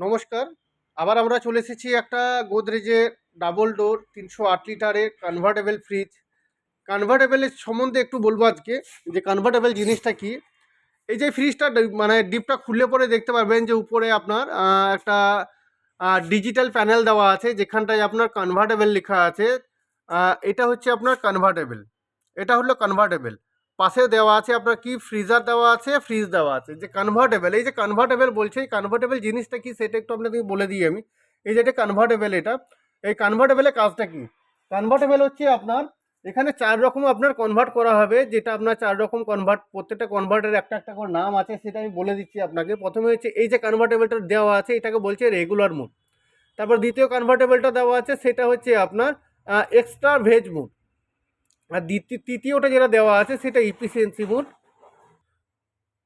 নমস্কার। আবার আমরা চলে এসেছি একটা গোদরেজের ডাবল ডোর তিনশো আট লিটারের কনভার্টেবল ফ্রিজ কনভার্টেবলের সম্বন্ধে একটু বলব আজকে যে কনভার্টেবল জিনিসটা কি? এই যে ফ্রিজটা মানে ডিপটা খুললে পরে দেখতে পারবেন যে উপরে আপনার একটা ডিজিটাল প্যানেল দেওয়া আছে, যেখানটায় আপনার কনভার্টেবল লেখা আছে। এটা হচ্ছে আপনার কনভার্টেবল এটা হলো কনভার্টেবল পাশে দেওয়া আছে আপনার কি ফ্রিজার দেওয়া আছে ফ্রিজ দেওয়া আছে। যে কনভার্টেবল এই যে কনভার্টেবল বলছে, এই কনভার্টেবল জিনিসটা কি সেটা একটু আপনাকে বলে দিই আমি। এই যে এটা কনভার্টেবল এটা, এই কনভার্টেবলের কাজটা কি? কনভার্টেবল হচ্ছে আপনার, এখানে চার রকম আপনার কনভার্ট করা হবে, যেটা আপনার চার রকম কনভার্ট প্রত্যেকটা কনভার্টের একটা একটা করে নাম আছে, সেটা আমি বলে দিচ্ছি আপনাকে। প্রথমে হচ্ছে এই যে কনভার্টেবলটা দেওয়া আছে, এটাকে বলছে রেগুলার মুড তারপর দ্বিতীয় কনভার্টেবলটা দেওয়া আছে, সেটা হচ্ছে আপনার এক্সট্রা ভেজ মুড আর দ্বিতীয় তৃতীয়টা যেটা দেওয়া আছে সেটা ইফিসিয়েন্সি মুড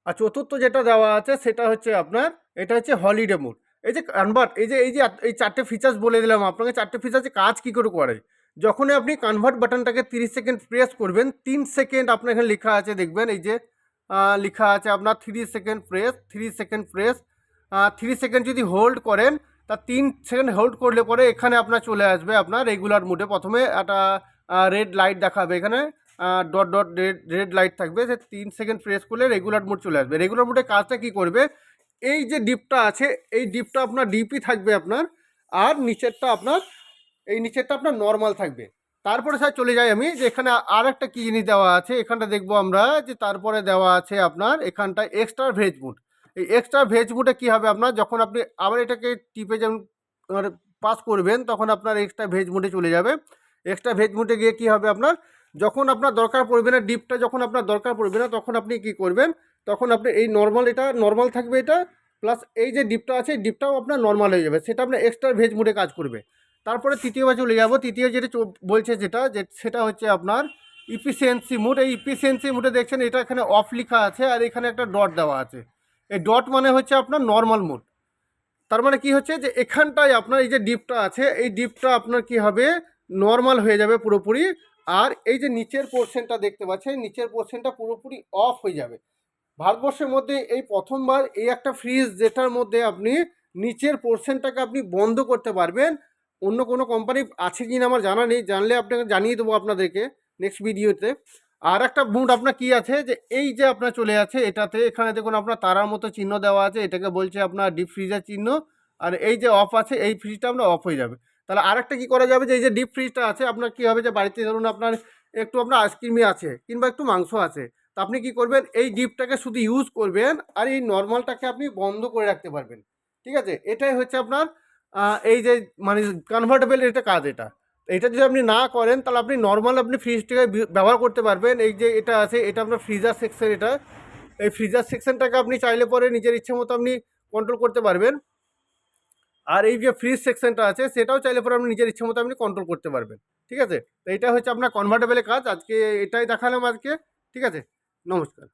আর চতুর্থ যেটা দেওয়া আছে সেটা হচ্ছে আপনার, এটা হচ্ছে হলিডে মুড এই যে কনভার্ট এই যে এই যে এই চারটে ফিচার্স বলে দিলাম আপনাকে, চারটে ফিচার্সে কাজ কী করে করে। যখনই আপনি কনভার্ট বাটনটাকে তিরিশ সেকেন্ড প্রেস করবেন, তিন সেকেন্ড আপনার এখানে লেখা আছে, দেখবেন এই যে লেখা আছে আপনার three second press three second press three second যদি হোল্ড করেন, তা তিন সেকেন্ড হোল্ড করলে পরে এখানে আপনার চলে আসবে আপনার রেগুলার মুডে প্রথমে একটা রেড লাইট দেখাবে। এখানে dot dot red red light থাকবে। সে তিন সেকেন্ড প্রেস করলে রেগুলার মোড চলে আসবে। রেগুলার মোডে কাজটা কি করবে? এই যে ডিপটা আছে, এই ডিপটা আপনার ডিপি থাকবে আপনার, আর নিচেরটা আপনার, এই নিচেরটা আপনার নর্মাল থাকবে। তারপরে স্যার চলে যাই আমি, যে এখানে আর একটা কী জিনিস দেওয়া আছে, এখানটা দেখব আমরা, যে তারপরে দেওয়া আছে আপনার এখানটা এক্সট্রা ভেজ মুড এই এক্সট্রা ভেজ মুডে কী হবে আপনার, যখন আপনি আবার এটাকে টিপে যেমন পাস করবেন, তখন আপনার এক্সট্রা ভেজ মুডে চলে যাবে। এক্সট্রা ভেজ মুডে গিয়ে কী হবে আপনার? যখন আপনার দরকার পড়বে না ডিপটা যখন আপনার দরকার পড়বে না, তখন আপনি কি করবেন? তখন আপনি এই নর্মাল এটা নর্মাল থাকবে এটা প্লাস এই যে ডিপটা আছে ডিপটাও আপনার নর্মাল হয়ে যাবে। সেটা আপনার এক্সট্রা ভেজ মুডে কাজ করবে। তারপরে তৃতীয়বার চলে যাব। তৃতীয় যেটা বলছে যেটা, যে সেটা হচ্ছে আপনার ইফিসিয়েন্সি মুড এই ইফিসিয়েন্সি মুডে দেখছেন, এটা এখানে অফ লেখা আছে আর এখানে একটা ডট দেওয়া আছে। এই ডট মানে হচ্ছে আপনার নর্মাল মুড তার মানে কি হচ্ছে যে এখানটায় আপনার এই যে ডিপটা আছে, এই ডিপটা আপনার কি হবে? নর্মাল হয়ে যাবে পুরোপুরি। আর এই যে নিচের পোর্শনটা দেখতে পাচ্ছেন, নিচের পোর্শনটা পুরোপুরি অফ হয়ে যাবে। ভারতবর্ষের মধ্যে এই প্রথমবার এই একটা ফ্রিজ যেটার মধ্যে আপনি নিচের পোর্শনটাকে আপনি বন্ধ করতে পারবেন। অন্য কোনো কোম্পানি আছে কি না আমার জানা নেই, জানলে আপনাকে জানিয়ে দেবো আপনাদেরকে নেক্সট ভিডিওতে আর একটা মুড আপনার কি আছে যে, এই যে আপনার চলে আছে এটাতে এখানে দেখুন আপনার তারার মতো চিহ্ন দেওয়া আছে, এটাকে বলছে আপনার ডিপ ফ্রিজের চিহ্ন। আর এই যে অফ আছে, এই ফ্রিজটা আপনার অফ হয়ে যাবে। তাহলে আরেকটা কি করা যাবে যে এই যে ডিপ ফ্রিজটা আছে, আপনার কী হবে যে বাড়িতে ধরুন আপনার একটু আপনার আইসক্রিমই আছে কিংবা একটু মাংস আছে, তা আপনি কি করবেন? এই ডিপটাকে শুধু ইউজ করবেন আর এই নর্মালটাকে আপনি বন্ধ করে রাখতে পারবেন। ঠিক আছে? এটাই হচ্ছে আপনার এই যে মানে কনভার্টেবল এটা কাজ এটা। এটা যদি আপনি না করেন, তাহলে আপনি নর্মাল আপনি ফ্রিজটাকে ব্যবহার করতে পারবেন। এই যে এটা আছে, এটা আপনার ফ্রিজার সেকশন এটা। এই ফ্রিজার সেকশনটাকে আপনি চাইলে পরে নিজের ইচ্ছে মতো আপনি কন্ট্রোল করতে পারবেন। আর এই যে ফ্রিজ সেকশনটা আছে, সেটাও চাইলে পরে আপনি নিজের ইচ্ছে মতো আপনি কন্ট্রোল করতে পারবেন, ঠিক আছে? তো এটা হচ্ছে আপনার কনভার্টেবলের কাজ, আজকে এটাই দেখালাম আজকে, ঠিক আছে? নমস্কার।